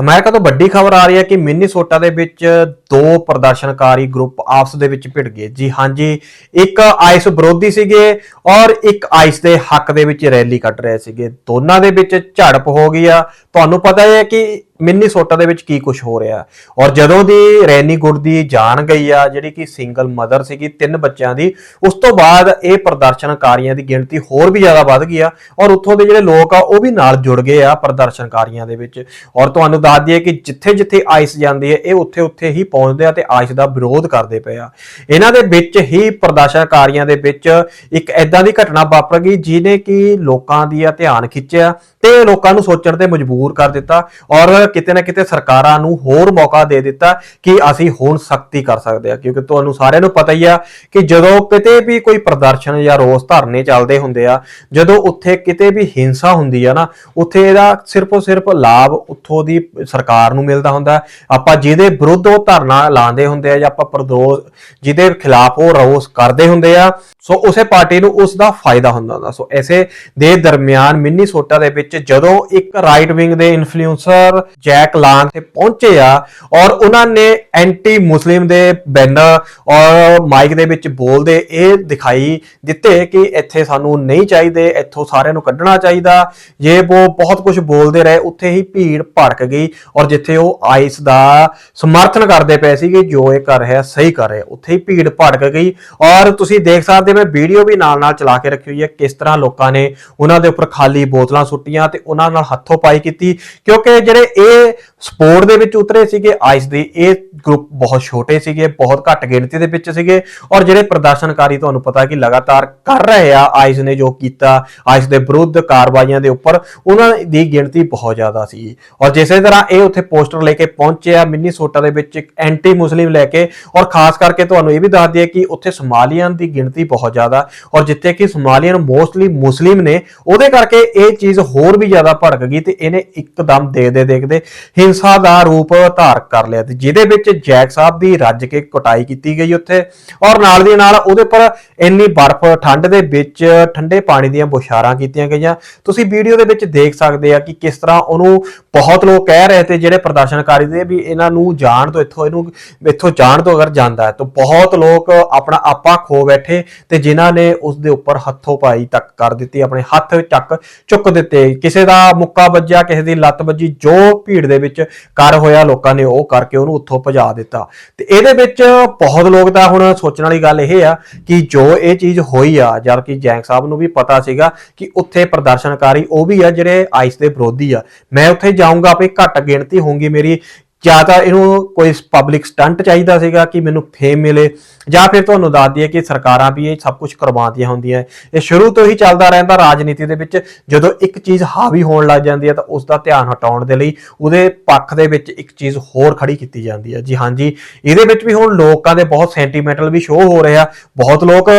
America ਤੋਂ ਵੱਡੀ ਖਬਰ ਆ ਰਹੀ ਹੈ ਕਿ ਮਿਨੀਸੋਟਾ ਦੇ ਵਿੱਚ ਦੋ ਪ੍ਰਦਰਸ਼ਨਕਾਰੀ ਗਰੁੱਪ ਆਪਸ ਦੇ ਵਿੱਚ ਭਿੜ ਗਏ। ਜੀ ਹਾਂਜੀ ਇੱਕ ਆਈਸ ਵਿਰੋਧੀ ਸੀਗੇ ਔਰ ਇੱਕ ਆਈਸ ਦੇ ਹੱਕ ਦੇ ਵਿੱਚ ਰੈਲੀ ਕੱਢ ਰਹੇ ਸੀਗੇ। ਦੋਨਾਂ ਦੇ ਵਿੱਚ ਝੜਪ ਹੋ ਗਈ ਆ। ਤੁਹਾਨੂੰ ਪਤਾ ਹੈ ਕਿ ਮਿਨੀਸੋਟਾ ਦੇ ਵਿੱਚ ਕੀ ਕੁਝ ਹੋ ਰਿਹਾ? ਔਰ ਜਦੋਂ ਦੀ ਰੈਨੀ ਗੁੱਡ ਦੀ ਜਾਨ ਗਈ ਆ, ਜਿਹੜੀ ਕਿ ਸਿੰਗਲ ਮਦਰ ਸੀਗੀ, ਤਿੰਨ ਬੱਚਿਆਂ ਦੀ, ਉਸ ਤੋਂ ਬਾਅਦ ਇਹ ਪ੍ਰਦਰਸ਼ਨਕਾਰੀਆਂ ਦੀ ਗਿਣਤੀ ਹੋਰ ਵੀ ਜ਼ਿਆਦਾ ਵੱਧ ਗਈ ਆ, ਔਰ ਉੱਥੋਂ ਦੇ ਜਿਹੜੇ ਲੋਕ ਆ, ਉਹ ਵੀ ਨਾਲ ਜੁੜ ਗਏ ਆ ਪ੍ਰਦਰਸ਼ਨਕਾਰੀਆਂ ਦੇ ਵਿੱਚ। ਔਰ ਤੁਹਾਨੂੰ ਦੱਸ ਦਈਏ ਕਿ ਜਿੱਥੇ ਜਿੱਥੇ ਆਈਸ ਜਾਂਦੀ ਹੈ, ਇਹ ਉੱਥੇ ਉੱਥੇ ਹੀ ਪਹੁੰਚਦੇ ਆ ਤੇ ਆਈਸ ਦਾ ਵਿਰੋਧ ਕਰਦੇ ਪਏ ਆ। ਇਹਨਾਂ ਦੇ ਵਿੱਚ ਹੀ ਪ੍ਰਦਰਸ਼ਨਕਾਰੀਆਂ ਦੇ ਵਿੱਚ ਇੱਕ ਐਦਾਂ ਦੀ ਘਟਨਾ ਵਾਪਰ ਗਈ, ਜਿਹਨੇ ਕਿ ਲੋਕਾਂ ਦੀ ਆ ਧਿਆਨ ਖਿੱਚਿਆ ਤੇ ਲੋਕਾਂ ਨੂੰ ਸੋਚਣ ਤੇ ਮਜਬੂਰ ਕਰ ਦਿੱਤਾ। ਔਰ ਕਿਤੇ ਨਾ ਕਿਤੇ ਸਰਕਾਰਾਂ ਨੂੰ ਹੋਰ ਮੌਕਾ ਦੇ ਦਿੱਤਾ ਕਿ ਅਸੀਂ ਹੁਣ ਸਖਤੀ ਕਰ ਸਕਦੇ ਆ ਕਿਉਂਕਿ ਤੁਹਾਨੂੰ ਸਾਰਿਆਂ ਨੂੰ ਪਤਾ ਹੀ ਆ ਕਿ ਜਦੋਂ ਕਿਤੇ ਵੀ ਕੋਈ ਪ੍ਰਦਰਸ਼ਨ ਜਾਂ ਰੋਸ ਧਰਨੇ ਚੱਲਦੇ ਹੁੰਦੇ ਆ, ਜਦੋਂ ਉੱਥੇ ਕਿਤੇ ਵੀ ਹਿੰਸਾ ਹੁੰਦੀ ਆ ਨਾ, ਉੱਥੇ ਇਹਦਾ ਸਿਰਫ ਸਿਰਫ ਲਾਭ ਉੱਥੋਂ ਦੀ ਸਰਕਾਰ ਨੂੰ ਮਿਲਦਾ ਹੁੰਦਾ। ਆਪਾਂ ਜਿਹਦੇ ਵਿਰੁੱਧ ਉਹ ਧਰਨਾ ਲਾਉਂਦੇ ਹੁੰਦੇ ਆ ਜਾਂ ਆਪਾਂ ਪ੍ਰਦੋਸ਼ ਜਿਹਦੇ ਖਿਲਾਫ ਉਹ ਰੋਸ ਕਰਦੇ ਹੁੰਦੇ ਆ ਸੋ ਉਸੇ ਪਾਰਟੀ ਨੂੰ ਉਸ ਦਾ ਫਾਇਦਾ ਹੁੰਦਾ ਹੁੰਦਾ। ਸੋ ਐਸੇ ਦੇ ਦਰਮਿਆਨ ਮਿਨੀਸੋਟਾ ਦੇ ਵਿੱਚ ਜਦੋਂ ਇੱਕ ਰਾਈਟ ਵਿੰਗ ਦੇ ਇਨਫਲੂਐਂਸਰ ਜੈਕ ਲਾਂਗ ਤੇ ਪਹੁੰਚੇ ਆ ਔਰ ਉਹਨਾਂ ਨੇ ਐਂਟੀ ਮੁਸਲਿਮ ਦੇ ਬੈਨਰ ਔਰ ਮਾਈਕ ਦੇ ਵਿੱਚ ਬੋਲਦੇ ਇਹ ਦਿਖਾਈ ਦਿੱਤੇ ਕਿ ਇੱਥੇ ਸਾਨੂੰ ਨਹੀਂ ਚਾਹੀਦੇ, ਇੱਥੋਂ ਸਾਰਿਆਂ ਨੂੰ ਕੱਢਣਾ ਚਾਹੀਦਾ। ਇਹ ਉਹ ਬਹੁਤ ਕੁਝ ਬੋਲਦੇ ਰਹੇ, ਉੱਥੇ ਹੀ ਭੀੜ ਭੜਕ ਗਈ ਔਰ ਜਿੱਥੇ ਉਹ ਆਈਸ ਦਾ ਸਮਰਥਨ ਕਰਦੇ ਪਏ ਸੀ ਕਿ ਜੋ ਇਹ ਕਰ ਰਿਹਾ, ਸਹੀ ਕਰ ਰਿਹਾ, ਉੱਥੇ ਹੀ ਭੀੜ ਭੜਕ ਗਈ। ਔਰ ਤੁਸੀਂ ਦੇਖ ਸਕਦੇ ਮੈਂ ਵੀਡੀਓ ਵੀ ਨਾਲ ਨਾਲ ਚਲਾ ਕੇ ਰੱਖੀ ਹੋਈ ਹੈ, ਕਿਸ ਤਰ੍ਹਾਂ ਲੋਕਾਂ ਨੇ ਉਹਨਾਂ ਦੇ ਉੱਪਰ ਖਾਲੀ ਬੋਤਲਾਂ ਸੁੱਟੀਆਂ ਤੇ ਉਹਨਾਂ ਨਾਲ ਹੱਥੋਂ ਪਾਈ ਕੀਤੀ, ਕਿਉਂਕਿ ਜਿਹੜੇ ਇਹ ਸਪੋਰਟ ਦੇ ਵਿੱਚ ਉਤਰੇ ਸੀਗੇ, ਆਈਸ ਦੇ, ਇਹ ਗਰੁੱਪ ਬਹੁਤ ਛੋਟੇ ਸੀਗੇ, ਬਹੁਤ ਘੱਟ ਗਿਣਤੀ ਦੇ ਵਿੱਚ ਸੀਗੇ ਔਰ ਜਿਹੜੇ ਪ੍ਰਦਰਸ਼ਨਕਾਰੀ ਤੁਹਾਨੂੰ ਪਤਾ ਕਿ ਲਗਾਤਾਰ ਕਰ ਰਹੇ ਆ ਆਈਸ ਨੇ ਜੋ ਕੀਤਾ, ਆਈਸ ਦੇ ਵਿਰੁੱਧ ਕਾਰਵਾਈਆਂ ਦੇ ਉੱਪਰ, ਉਹਨਾਂ ਦੀ ਗਿਣਤੀ ਬਹੁਤ ਜ਼ਿਆਦਾ ਸੀ। ਔਰ ਜਿਸੇ ਤਰ੍ਹਾਂ ਇਹ ਉੱਥੇ ਪੋਸਟਰ ਲੈ ਕੇ ਪਹੁੰਚੇ ਆ, ਮਿਨੀਸੋਟਾ ਦੇ ਵਿੱਚ ਇੱਕ ਐਂਟੀ ਮੁਸਲਿਮ ਲੈ ਕੇ, ਔਰ ਖਾਸ ਕਰਕੇ ਤੁਹਾਨੂੰ ਇਹ ਵੀ ਦੱਸ ਦਈਏ ਕਿ ਉੱਥੇ ਸੋਮਾਲੀਅਨ ਦੀ ਗਿਣਤੀ ਬਹੁਤ ਜ਼ਿਆਦਾ। ਔਰ ਜਿੱਥੇ ਕਿ ਸੋਮਾਲੀਅਨ ਮੋਸਟਲੀ ਮੁਸਲਿਮ ਨੇ, ਉਹਦੇ ਕਰਕੇ ਇਹ ਚੀਜ਼ ਹੋਰ ਵੀ ਜ਼ਿਆਦਾ ਭੜਕ ਗਈ ਤੇ ਇਹਨੇ ਇੱਕਦਮ ਦੇਖਦੇ ਦੇਖਦੇ ਹਿੰਸਾ ਦਾ ਰੂਪ ਧਾਰ ਕਰ ਲਿਆ ਤੇ ਜਿਹਦੇ ਵਿੱਚ ਜੈਕ ਸਾਹਿਬ ਦੀ ਰੱਜ ਕੇ ਕਟਾਈ ਕੀਤੀ ਗਈ ਉੱਥੇ। ਔਰ ਨਾਲ ਦੀ ਨਾਲ ਉਹਦੇ ਪਰ ਇੰਨੀ ਬਰਫ਼, ਠੰਡ ਦੇ ਵਿੱਚ ਠੰਡੇ ਪਾਣੀ ਦੀਆਂ ਬੁਸ਼ਾਰਾਂ ਕੀਤੀਆਂ ਗਈਆਂ। ਤੁਸੀਂ ਵੀਡੀਓ ਦੇ ਵਿੱਚ ਦੇਖ ਸਕਦੇ ਆ ਕਿ ਕਿਸ ਤਰ੍ਹਾਂ ਉਹਨੂੰ ਬਹੁਤ ਲੋਕ ਕਹਿ ਰਹੇ ਤੇ ਜਿਹੜੇ ਪ੍ਰਦਰਸ਼ਨਕਾਰੀ ਦੇ ਵੀ ਇਹਨਾਂ ਨੂੰ ਜਾਣ ਤੋਂ ਇੱਥੋਂ ਇਹਨੂੰ, ਇੱਥੋਂ ਜਾਣ ਤੋਂ ਅਗਰ ਜਾਂਦਾ ਹੈ ਤਾਂ ਬਹੁਤ ਲੋਕ ਆਪਣਾ ਆਪਾ ਖੋ ਬੈਠੇ ਤੇ ਜਿਨ੍ਹਾਂ ਨੇ ਉਸ ਦੇ ਉੱਪਰ ਹੱਥੋਂ ਪਾਈ ਤੱਕ ਕਰ ਦਿੱਤੀ, ਆਪਣੇ ਹੱਥ ਚੱਕ ਚੁੱਕ ਦਿੱਤੇ। ਕਿਸੇ ਦਾ ਮੁੱਕਾ ਵੱਜਿਆ, ਕਿਸੇ ਦੀ ਲੱਤ ਵੱਜੀ, ਜੋ ਭੀੜ ਦੇ ਵਿੱਚ ਕਰ ਹੋਇਆ, ਲੋਕਾਂ ਨੇ ਉਹ ਕਰਕੇ ਉਹਨੂੰ ਉੱਥੋਂ ਭਜਾ ਦਿੱਤਾ। ਤੇ ਇਹਦੇ ਵਿੱਚ ਬਹੁਤ ਲੋਕ ਤਾਂ ਹੁਣ ਸੋਚਣ ਵਾਲੀ ਗੱਲ ਇਹ ਆ ਕਿ ਜੋ ਇਹ ਚੀਜ਼ ਹੋਈ ਆ, ਜਦ ਕਿ ਜੈਂਕ ਸਾਹਿਬ ਨੂੰ ਵੀ ਪਤਾ ਸੀਗਾ ਕਿ ਉੱਥੇ ਪ੍ਰਦਰਸ਼ਨਕਾਰੀ ਉਹ ਵੀ ਆ, ਜਿਹੜੇ ਆਈਸ ਦੇ ਵਿਰੋਧੀ ਆ। ਮੈਂ ਉੱਥੇ ਜਾਊਂਗਾ ਆਪੇ ਘੱਟ ਗਿਣਤੀ ਹੋਊਗੀ ਮੇਰੀ ਜਾਂ ਤਾਂ ਇਹਨੂੰ ਕੋਈ ਪਬਲਿਕ ਸਟੰਟ ਚਾਹੀਦਾ ਸੀਗਾ ਕਿ ਮੈਨੂੰ ਫੇਮ ਮਿਲੇ, ਜਾਂ ਫਿਰ ਤੁਹਾਨੂੰ ਦੱਸ ਦਈਏ ਕਿ ਸਰਕਾਰਾਂ ਵੀ ਇਹ ਸਭ ਕੁਝ ਕਰਵਾਉਂਦੀਆਂ ਹੁੰਦੀਆਂ। ਇਹ ਸ਼ੁਰੂ ਤੋਂ ਹੀ ਚੱਲਦਾ ਰਹਿੰਦਾ ਰਾਜਨੀਤੀ ਦੇ ਵਿੱਚ, ਜਦੋਂ ਇੱਕ ਚੀਜ਼ ਹਾਵੀ ਹੋਣ ਲੱਗ ਜਾਂਦੀ ਹੈ ਤਾਂ ਉਸ ਦਾ ਧਿਆਨ ਹਟਾਉਣ ਦੇ ਲਈ ਉਹਦੇ ਪੱਖ ਦੇ ਵਿੱਚ ਇੱਕ ਚੀਜ਼ ਹੋਰ ਖੜੀ ਕੀਤੀ ਜਾਂਦੀ ਹੈ। ਜੀ ਹਾਂਜੀ ਇਹਦੇ ਵਿੱਚ ਵੀ ਹੁਣ ਲੋਕਾਂ ਦੇ ਬਹੁਤ ਸੈਂਟੀਮੈਂਟਲ ਵੀ ਸ਼ੋਅ ਹੋ ਰਿਹਾ। ਬਹੁਤ ਲੋਕ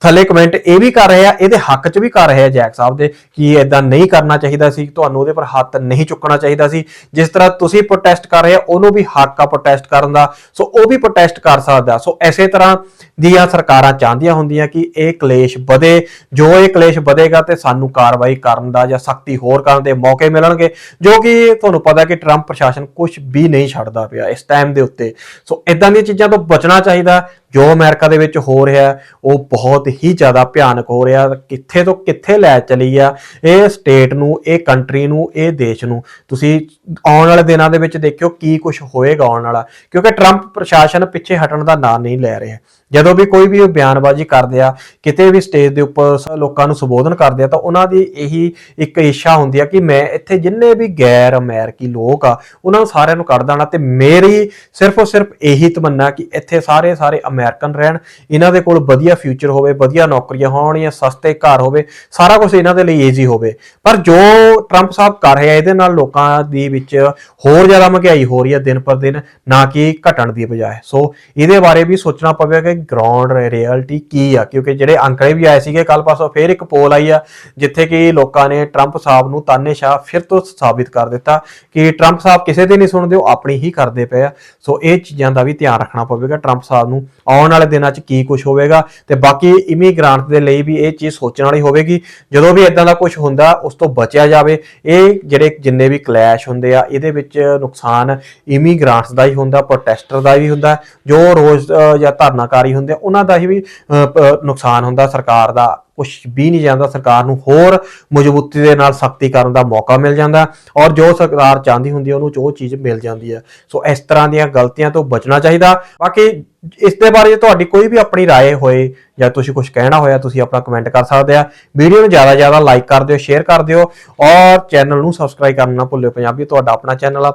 ਥੱਲੇ ਕਮੈਂਟ ਇਹ ਵੀ ਕਰ ਰਹੇ ਆ, ਇਹਦੇ ਹੱਕ 'ਚ ਵੀ ਕਰ ਰਹੇ ਆ ਜੈਕ ਸਾਹਿਬ ਦੇ, ਕਿ ਇਦਾਂ ਨਹੀਂ ਕਰਨਾ ਚਾਹੀਦਾ ਸੀ, ਤੁਹਾਨੂੰ ਉਹਦੇ ਪਰ ਹੱਥ ਨਹੀਂ ਚੁੱਕਣਾ ਚਾਹੀਦਾ ਸੀ। ਜਿਸ ਤਰ੍ਹਾਂ ਤੁਸੀਂ ਪ੍ਰੋਟੈਸਟ ਕਰ ਰਹੇ ਆ ਉਹਨੂੰ ਵੀ ਹੱਕ ਆ ਪ੍ਰੋਟੈਸਟ ਕਰਨ ਦਾ, ਸੋ ਉਹ ਵੀ ਪ੍ਰੋਟੈਸਟ ਕਰ ਸਕਦਾ। ਸੋ ਐਸੇ ਤਰ੍ਹਾਂ ਦੀਆਂ ਸਰਕਾਰਾਂ ਚਾਹੁੰਦੀਆਂ ਹੁੰਦੀਆਂ ਕਿ ਇਹ ਕਲੇਸ਼ ਵਧੇ, ਜੋ ਇਹ ਕਲੇਸ਼ ਵਧੇਗਾ ਤੇ ਸਾਨੂੰ ਕਾਰਵਾਈ ਕਰਨ ਦਾ ਜਾਂ ਸਖਤੀ ਹੋਰ ਕਰਨ ਦੇ ਮੌਕੇ ਮਿਲਣਗੇ, ਜੋ ਕਿ ਤੁਹਾਨੂੰ ਪਤਾ ਕਿ ਟਰੰਪ ਪ੍ਰਸ਼ਾਸਨ ਕੁਝ ਵੀ ਨਹੀਂ ਛੱਡਦਾ ਪਿਆ ਇਸ ਟਾਈਮ ਦੇ ਉੱਤੇ। ਸੋ ਇਦਾਂ ਦੀਆਂ ਚੀਜ਼ਾਂ ਤੋਂ ਬਚਣਾ ਚਾਹੀਦਾ ਜੋ ਅਮਰੀਕਾ ਦੇ ਵਿੱਚ ਹੋ ਰਿਹਾ, ਉਹ ਬਹੁਤ ਹੀ ਜ਼ਿਆਦਾ ਭਿਆਨਕ ਹੋ ਰਿਹਾ। ਕਿੱਥੇ ਤੋਂ ਕਿੱਥੇ ਲੈ ਚਲੀ ਆ, ਇਹ ਸਟੇਟ ਨੂੰ, ਇਹ ਕੰਟਰੀ ਨੂੰ, ਇਹ ਦੇਸ਼ ਨੂੰ। ਤੁਸੀਂ ਆਉਣ ਵਾਲੇ ਦਿਨਾਂ ਦੇ ਵਿੱਚ ਦੇਖਿਓ ਕੀ ਕੁਝ ਹੋਏਗਾ ਆਉਣ ਵਾਲਾ। ਕਿਉਂਕਿ ਟਰੰਪ ਪ੍ਰਸ਼ਾਸਨ ਪਿੱਛੇ ਹਟਣ ਦਾ ਨਾਂ ਨਹੀਂ ਲੈ ਰਿਹਾ। ਜਦੋਂ ਵੀ ਕੋਈ ਵੀ ਉਹ ਬਿਆਨਬਾਜ਼ੀ ਕਰਦੇ ਆ, ਕਿਤੇ ਵੀ ਸਟੇਜ ਦੇ ਉੱਪਰ ਸ- ਲੋਕਾਂ ਨੂੰ ਸੰਬੋਧਨ ਕਰਦੇ ਆ, ਤਾਂ ਉਹਨਾਂ ਦੀ ਇਹੀ ਇੱਕ ਇੱਛਾ ਹੁੰਦੀ ਆ ਕਿ ਮੈਂ ਇੱਥੇ ਜਿੰਨੇ ਵੀ ਗੈਰ ਅਮਰੀਕੀ ਲੋਕ ਆ, ਉਹਨਾਂ ਨੂੰ ਸਾਰਿਆਂ ਨੂੰ ਕੱਢ ਦੇਣਾ ਤੇ ਮੇਰੀ ਸਿਰਫ ਔਰ ਸਿਰਫ ਇਹੀ ਤਮੰਨਾ ਕਿ ਇੱਥੇ ਸਾਰੇ ਸਾਰੇ ਅਮਰੀਕਨ ਰਹਿਣ, ਇਹਨਾਂ ਦੇ ਕੋਲ ਵਧੀਆ ਫਿਊਚਰ ਹੋਵੇ, ਵਧੀਆ ਨੌਕਰੀਆਂ ਹੋਣ ਜਾਂ ਸਸਤੇ ਘਰ ਹੋਵੇ, ਸਾਰਾ ਕੁਝ ਇਹਨਾਂ ਦੇ ਲਈ ਈਜ਼ੀ ਹੋਵੇ। ਪਰ ਜੋ ਟਰੰਪ ਸਾਹਿਬ ਕਰ ਰਿਹਾ, ਇਹਦੇ ਨਾਲ ਲੋਕਾਂ ਦੀ ਵਿੱਚ ਹੋਰ ਜ਼ਿਆਦਾ ਮਹਿੰਗਾਈ ਹੋ ਰਹੀ ਹੈ ਦਿਨ ਪਰ ਦਿਨ, ਨਾ ਕਿ ਘਟਣ ਦੀ ਬਜਾਏ। ਸੋ ਇਹਦੇ ਬਾਰੇ ਵੀ ਸੋਚਣਾ ਪਵੇਗਾ ਕਿ ਗਰਾਊਂਡ ਰਿਐਲਿਟੀ ਕੀ ਆ? ਕਿਉਂਕਿ ਜਿਹੜੇ ਅੰਕੜੇ ਵੀ ਆਏ ਸੀਗੇ ਕੱਲ ਪਾਸੋਂ ਫਿਰ ਇੱਕ ਪੋਲ ਆਈ ਆ, ਜਿੱਥੇ ਕਿ ਲੋਕਾਂ ਨੇ ਟਰੰਪ ਸਾਹਿਬ ਨੂੰ ਤਾਨੇਸ਼ਾਹ ਫਿਰ ਤੋਂ ਸਾਬਿਤ ਕਰ ਦਿੱਤਾ ਕਿ ਟਰੰਪ ਸਾਹਿਬ ਕਿਸੇ ਦੀ ਨਹੀਂ ਸੁਣਦੇ, ਉਹ ਆਪਣੀ ਹੀ ਕਰਦੇ ਪਏ ਆ। ਸੋ ਇਹ ਚੀਜ਼ਾਂ ਦਾ ਵੀ ਧਿਆਨ ਰੱਖਣਾ ਪਵੇਗਾ ਟਰੰਪ ਸਾਹਿਬ ਨੂੰ। ਆਉਣ ਵਾਲੇ ਦਿਨਾਂ 'ਚ ਕੀ ਕੁਝ ਹੋਵੇਗਾ ਤੇ ਬਾਕੀ ਇਮੀਗ੍ਰਾਂਟ ਦੇ ਲਈ ਵੀ ਇਹ ਚੀਜ਼ ਸੋਚਣ ਵਾਲੀ ਹੋਵੇਗੀ। ਜਦੋਂ ਵੀ ਇਦਾਂ ਦਾ ਕੁਝ ਹੁੰਦਾ, ਉਸ ਤੋਂ ਬਚਿਆ ਜਾਵੇ। ਇਹ ਜਿਹੜੇ ਜਿੰਨੇ ਵੀ ਕਲੈਸ਼ ਹੁੰਦੇ ਆ, ਇਹਦੇ ਵਿੱਚ ਨੁਕਸਾਨ ਇਮੀਗ੍ਰਾਂਟਸ ਦਾ ਹੀ ਹੁੰਦਾ ਪ੍ਰੋਟੈਸਟਰ ਦਾ ਵੀ ਹੁੰਦਾ। ਜੋ ਰੋਜ਼ ਜਾਂ ਧਰਨਾਕਾਰੀ ਹੁੰਦੇ ਆ ਉਹਨਾਂ ਦਾ ਹੀ ਵੀ ਅਹ, ਪ- ਨੁਕਸਾਨ ਹੁੰਦਾ ਸਰਕਾਰ ਦਾ ਕੁਝ ਵੀ ਨਹੀਂ ਜਾਂਦਾ ਸਰਕਾਰ ਨੂੰ ਹੋਰ ਮਜ਼ਬੂਤੀ ਦੇ ਨਾਲ ਸਖਤੀ ਕਰਨ ਦਾ ਮੌਕਾ ਮਿਲ ਜਾਂਦਾ ਔਰ ਜੋ ਸਰਕਾਰ ਚਾਹੁੰਦੀ ਹੁੰਦੀ ਹੈ ਉਹਨੂੰ ਉਹ ਚੀਜ਼ ਮਿਲ ਜਾਂਦੀ ਹੈ ਸੋ ਇਸ ਤਰ੍ਹਾਂ ਦੀਆਂ ਗਲਤੀਆਂ ਤੋਂ ਬਚਣਾ ਚਾਹੀਦਾ ਬਾਕੀ ਇਸ ਦੇ ਬਾਰੇ ਜੇ ਤੁਹਾਡੀ ਕੋਈ ਵੀ ਆਪਣੀ رائے ਹੋਏ ਜਾਂ ਤੁਸੀਂ ਕੁਝ ਕਹਿਣਾ ਹੋਇਆ ਤੁਸੀਂ ਆਪਣਾ ਕਮੈਂਟ ਕਰ ਸਕਦੇ ਆ ਵੀਡੀਓ ਨੂੰ ਜ਼ਿਆਦਾ ਜ਼ਿਆਦਾ ਲਾਈਕ ਕਰ ਦਿਓ ਸ਼ੇਅਰ ਕਰ ਦਿਓ ਔਰ ਚੈਨਲ ਨੂੰ ਸਬਸਕ੍ਰਾਈਬ ਕਰਨਾ ਨਾ ਭੁੱਲਿਓ ਪੰਜਾਬੀ ਤੁਹਾਡਾ ਆਪਣਾ ਚੈਨਲ ਆ